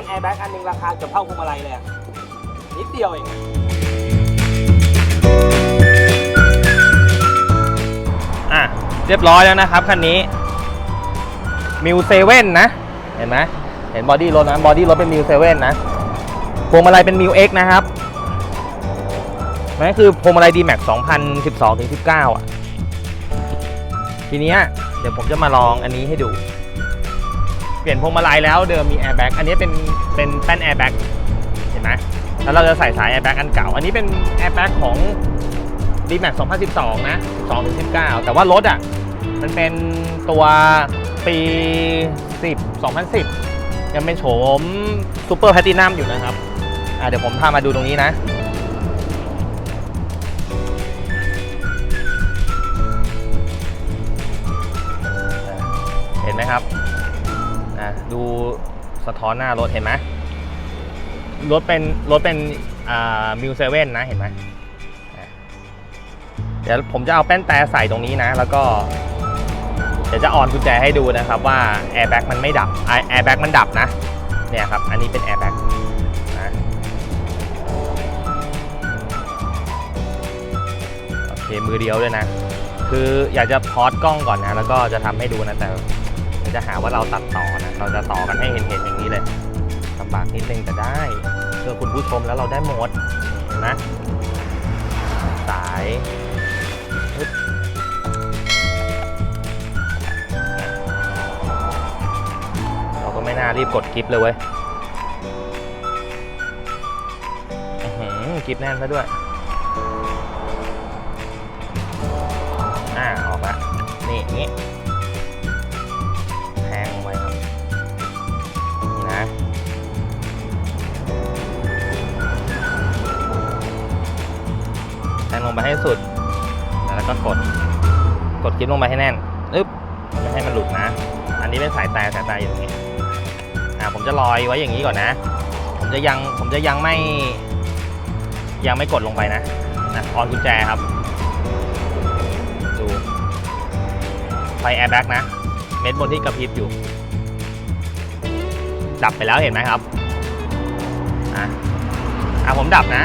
นแอร์แบ็กอันหนึ่งราคาเกือบเท่าพวงมาลัยเลยนิดเดียวเองอะเรียบร้อยแล้วนะครับคันนี้มิวเซเว่นนะ เห็นไหมเห็นบอดี้รถนะบอดี้รถเป็นมิวเซเว่นนะพวงมาลัยเป็นมิวเอ็กนะครับนั่นคือพวงมาลัยดีแม็กสองพันสิบสองถึงสิบเก้าอะ ทีเนี้ยเดี๋ยวผมจะมาลองอันนี้ให้ดู ลี่ยนพวงมาลัยแล้วเดิมมีแอร์แบ็กอันนี้เป็นเป็นแป้นแอร์แบ็กเห็นไหมแล้วเราจะใส่สายแอร์แบ็กอันเก่า อันนี้เป็นแอร์แบ็กของ D-Max 2012 นะ 12ถึง19 แต่ว่ารถอะ มันเป็นตัวปี 10 2010 ยังเป็นโฉมซูเปอร์แพลตินัมอยู่นะครับ อะเดี๋ยวผมพามาดูตรงนี้นะเห็นไหมครับ ดูสะท้อนหน้ารถเห็นไหมรถเป็นรถเป็นอ่ามิวเซเว่นนะเห็นไหมเดี๋ยวผมจะเอาแป้นแต่ใส่ตรงนี้นะ แล้วก็ เดี๋ยวจะออนกุญแจให้ดูนะครับว่าแอร์แบ็กมันไม่ดับแอร์แบ็กมันดับนะ เนี่ยครับ อันนี้เป็นแอร์แบ็กนะโอเคมือเดียวด้วยนะ คืออยากจะพอดกล้องก่อนนะ แล้วก็จะทำให้ดูนะแต่ ยวจะหาว่าเราตัดต่อนะ เราจะต่อกันให้เห็นเห็นๆอย่างนี้เลยลำบากนิดนึงแต่ได้เพื่อคุณผู้ชมแล้วเราได้หมดนไหมสายเราก็ไม่น่ารีบกดคลิปเลยเว้ยคลิปแน่นซะด้วยอ่าออกละนี่อย่างงี้ ก็กด กดคลิปลงไปให้แน่นอึ๊บไม่ให้มันหลุดนะ อันนี้เป็นสายต่สายตาอยู่ตรงนี้อ่าผมจะลอยไว้อย่างนี้ก่อนนะ ผมจะยังผมจะยังไม่ ยังไม่กดลงไปนะนะออนกุญแจครับ ดูไฟแอร์แบ็กนะ เม็ดบนที่กระพริบอยู่ ดับไปแล้วเห็นไหมครับอะอะผมดับนะ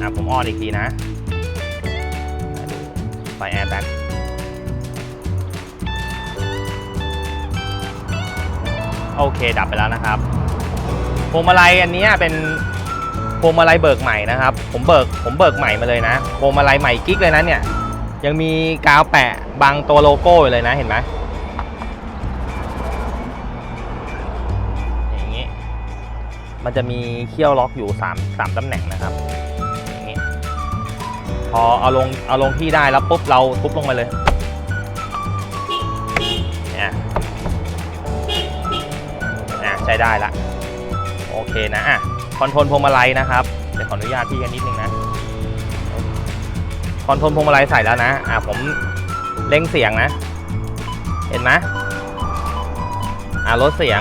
อะผมออนอีกทีนะ ไฟแอร์แบ็กโอเคดับไปแล้วนะครับพวงมาลัยอันนี้เป็นพวงมาลัยเบิกใหม่นะครับ ผมเบิกผมเบิกใหม่มาเลยนะพวงมาลัยใหม่กิ๊กเลยนะเนี่ยยังมีกาวแปะบางตัวโลโก้อยู่เลยนะเห็นไหมอย่างนี้ มันจะมีเขี้ยวล็อกอยู่3 3ตำแหน่งนะครับ พอเอาลงเอาลงที่ได้แล้วปุ๊บเราทุบลงไปเลยเนี่ยอะใช้ได้ละโอเคนะอะคอนโทรลพวงมาลัยนะครับเดี๋ยวขออนุญาตพี่กันนิดนึงนะคอนโทรลพวงมาลัยใส่แล้วนะอ่าผมเร่งเสียงนะ เห็นไหมอ่าลดเสียง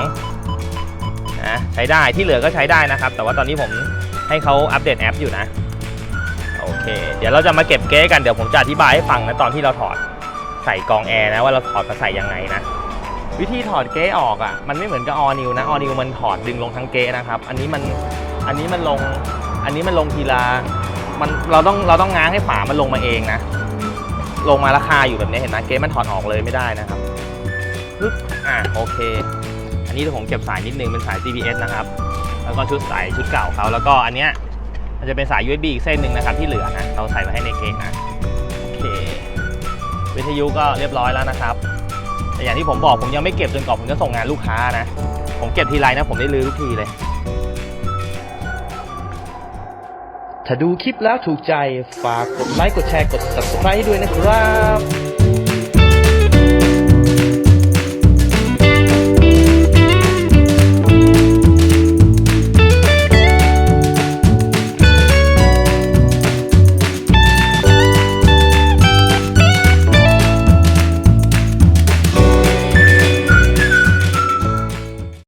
นะใช้ได้ที่เหลือก็ใช้ได้นะครับ แต่ว่าตอนนี้ผมให้เขาอัปเดตแอปอยู่นะ เค เดี๋ยวเราจะมาเก็บเก๊กัน เดี๋ยวผมจะอธิบายให้ฟังนะตอนที่เราถอดใส่กองแอร์นะว่าเราถอดมาใส่ยังไงนะ วิธีถอดเก๊ออกอะ มันไม่เหมือนกับออนิวนะออนิวมันถอดดึงลงทั้งเก๊นะครับ อันนี้มันอันนี้มันลงอันนี้มันลงทีละมันเราต้องเราต้องง้างให้ฝามันลงมาเองนะ ลงมาราคาอยู่แบบนี้เห็นไหมเกมมันถอดออกเลยไม่ได้นะครับปึ๊บอะโอเค อันนี้เดี๋ยวผมเก็บสายนิดนึงเป็นสาย GPS นะครับ แล้วก็ชุดสายชุดเก่าเขาแล้วก็อันเนี้ย มันจะเป็นสาย USB อีกเส้นหนึ่งนะครับที่เหลือนะเราใส่มาให้ในเค้กนะโอเควิทยุก็เรียบร้อยแล้วนะครับ แต่อย่างที่ผมบอกผมยังไม่เก็บจนกว่าผมจะส่งงานลูกค้านะ ผมเก็บทีไรนะผมได้รื้อทุกทีเลย ถ้าดูคลิปแล้วถูกใจฝากกดไลค์กดแชร์กด subscribe ด้วยนะครับ